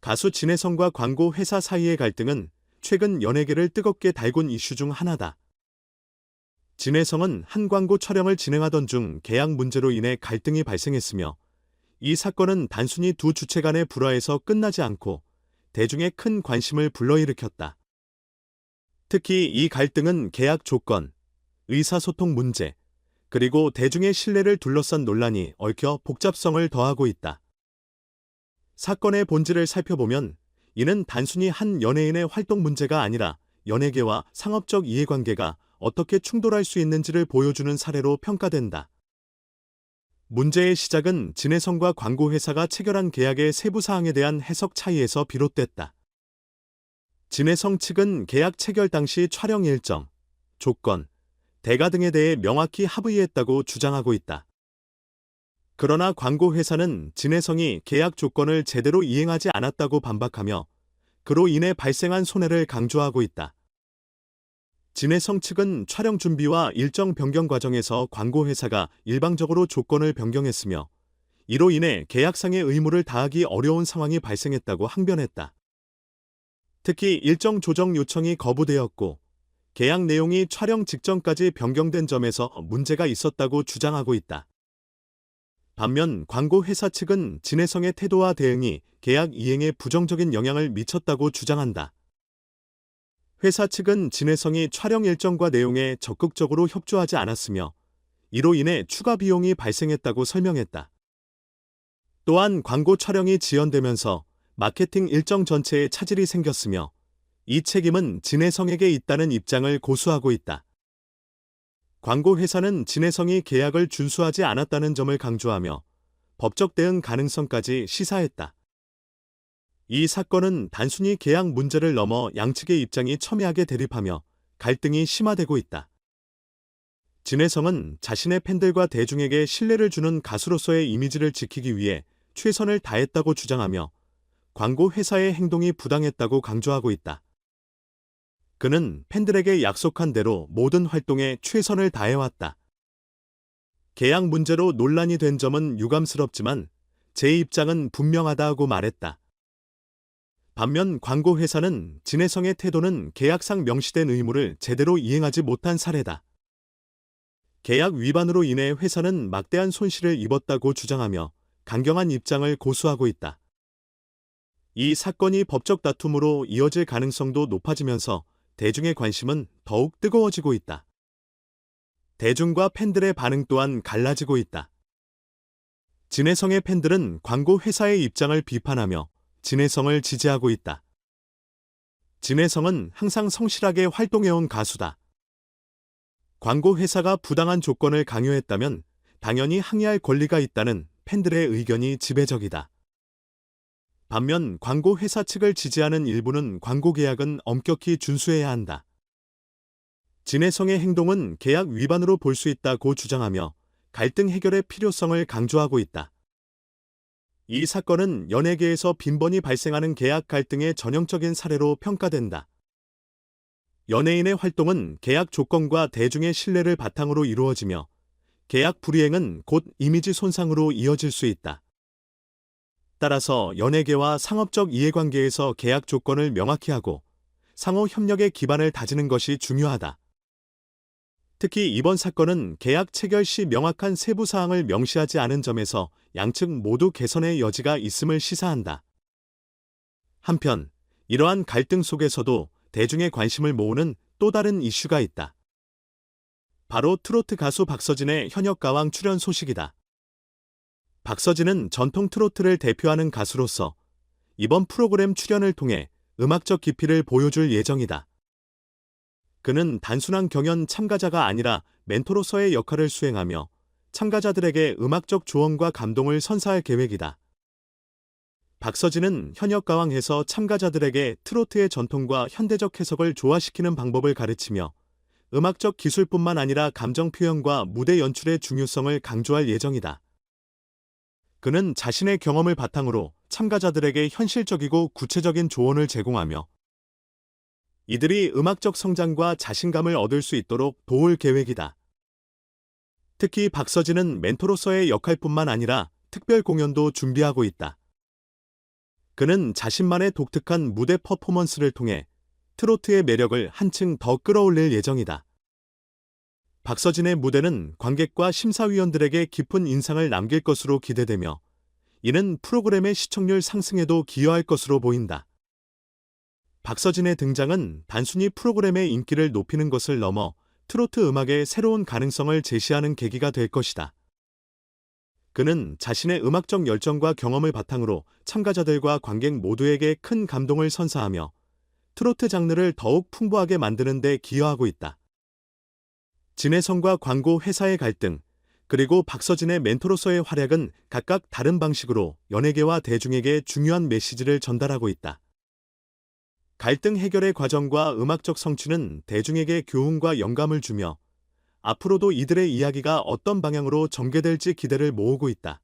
가수 진혜성과 광고 회사 사이의 갈등은 최근 연예계를 뜨겁게 달군 이슈 중 하나다. 진혜성은 한 광고 촬영을 진행하던 중 계약 문제로 인해 갈등이 발생했으며 이 사건은 단순히 두 주체 간의 불화에서 끝나지 않고 대중의 큰 관심을 불러일으켰다. 특히 이 갈등은 계약 조건, 의사소통 문제, 그리고 대중의 신뢰를 둘러싼 논란이 얽혀 복잡성을 더하고 있다. 사건의 본질을 살펴보면 이는 단순히 한 연예인의 활동 문제가 아니라 연예계와 상업적 이해관계가 어떻게 충돌할 수 있는지를 보여주는 사례로 평가된다. 문제의 시작은 진해성과 광고회사가 체결한 계약의 세부 사항에 대한 해석 차이에서 비롯됐다. 진해성 측은 계약 체결 당시 촬영 일정, 조건, 대가 등에 대해 명확히 합의했다고 주장하고 있다. 그러나 광고회사는 진해성이 계약 조건을 제대로 이행하지 않았다고 반박하며 그로 인해 발생한 손해를 강조하고 있다. 진해성 측은 촬영 준비와 일정 변경 과정에서 광고회사가 일방적으로 조건을 변경했으며 이로 인해 계약상의 의무를 다하기 어려운 상황이 발생했다고 항변했다. 특히 일정 조정 요청이 거부되었고 계약 내용이 촬영 직전까지 변경된 점에서 문제가 있었다고 주장하고 있다. 반면 광고 회사 측은 진해성의 태도와 대응이 계약 이행에 부정적인 영향을 미쳤다고 주장한다. 회사 측은 진해성이 촬영 일정과 내용에 적극적으로 협조하지 않았으며 이로 인해 추가 비용이 발생했다고 설명했다. 또한 광고 촬영이 지연되면서 마케팅 일정 전체에 차질이 생겼으며 이 책임은 진해성에게 있다는 입장을 고수하고 있다. 광고 회사는 진해성이 계약을 준수하지 않았다는 점을 강조하며 법적 대응 가능성까지 시사했다. 이 사건은 단순히 계약 문제를 넘어 양측의 입장이 첨예하게 대립하며 갈등이 심화되고 있다. 진해성은 자신의 팬들과 대중에게 신뢰를 주는 가수로서의 이미지를 지키기 위해 최선을 다했다고 주장하며 광고 회사의 행동이 부당했다고 강조하고 있다. 그는 팬들에게 약속한 대로 모든 활동에 최선을 다해왔다. 계약 문제로 논란이 된 점은 유감스럽지만 제 입장은 분명하다고 말했다. 반면 광고 회사는 진해성의 태도는 계약상 명시된 의무를 제대로 이행하지 못한 사례다. 계약 위반으로 인해 회사는 막대한 손실을 입었다고 주장하며 강경한 입장을 고수하고 있다. 이 사건이 법적 다툼으로 이어질 가능성도 높아지면서 대중의 관심은 더욱 뜨거워지고 있다. 대중과 팬들의 반응 또한 갈라지고 있다. 진해성의 팬들은 광고 회사의 입장을 비판하며 진해성을 지지하고 있다. 진해성은 항상 성실하게 활동해온 가수다. 광고 회사가 부당한 조건을 강요했다면 당연히 항의할 권리가 있다는 팬들의 의견이 지배적이다. 반면 광고 회사 측을 지지하는 일부는 광고 계약은 엄격히 준수해야 한다. 진해성의 행동은 계약 위반으로 볼 수 있다고 주장하며 갈등 해결의 필요성을 강조하고 있다. 이 사건은 연예계에서 빈번히 발생하는 계약 갈등의 전형적인 사례로 평가된다. 연예인의 활동은 계약 조건과 대중의 신뢰를 바탕으로 이루어지며 계약 불이행은 곧 이미지 손상으로 이어질 수 있다. 따라서 연예계와 상업적 이해관계에서 계약 조건을 명확히 하고 상호 협력의 기반을 다지는 것이 중요하다. 특히 이번 사건은 계약 체결 시 명확한 세부 사항을 명시하지 않은 점에서 양측 모두 개선의 여지가 있음을 시사한다. 한편 이러한 갈등 속에서도 대중의 관심을 모으는 또 다른 이슈가 있다. 바로 트로트 가수 박서진의 현역 가왕 출연 소식이다. 박서진은 전통 트로트를 대표하는 가수로서 이번 프로그램 출연을 통해 음악적 깊이를 보여줄 예정이다. 그는 단순한 경연 참가자가 아니라 멘토로서의 역할을 수행하며 참가자들에게 음악적 조언과 감동을 선사할 계획이다. 박서진은 현역 가왕에서 참가자들에게 트로트의 전통과 현대적 해석을 조화시키는 방법을 가르치며 음악적 기술뿐만 아니라 감정 표현과 무대 연출의 중요성을 강조할 예정이다. 그는 자신의 경험을 바탕으로 참가자들에게 현실적이고 구체적인 조언을 제공하며 이들이 음악적 성장과 자신감을 얻을 수 있도록 도울 계획이다. 특히 박서진은 멘토로서의 역할뿐만 아니라 특별 공연도 준비하고 있다. 그는 자신만의 독특한 무대 퍼포먼스를 통해 트로트의 매력을 한층 더 끌어올릴 예정이다. 박서진의 무대는 관객과 심사위원들에게 깊은 인상을 남길 것으로 기대되며 이는 프로그램의 시청률 상승에도 기여할 것으로 보인다. 박서진의 등장은 단순히 프로그램의 인기를 높이는 것을 넘어 트로트 음악의 새로운 가능성을 제시하는 계기가 될 것이다. 그는 자신의 음악적 열정과 경험을 바탕으로 참가자들과 관객 모두에게 큰 감동을 선사하며 트로트 장르를 더욱 풍부하게 만드는 데 기여하고 있다. 진혜성과 광고 회사의 갈등, 그리고 박서진의 멘토로서의 활약은 각각 다른 방식으로 연예계와 대중에게 중요한 메시지를 전달하고 있다. 갈등 해결의 과정과 음악적 성취는 대중에게 교훈과 영감을 주며 앞으로도 이들의 이야기가 어떤 방향으로 전개될지 기대를 모으고 있다.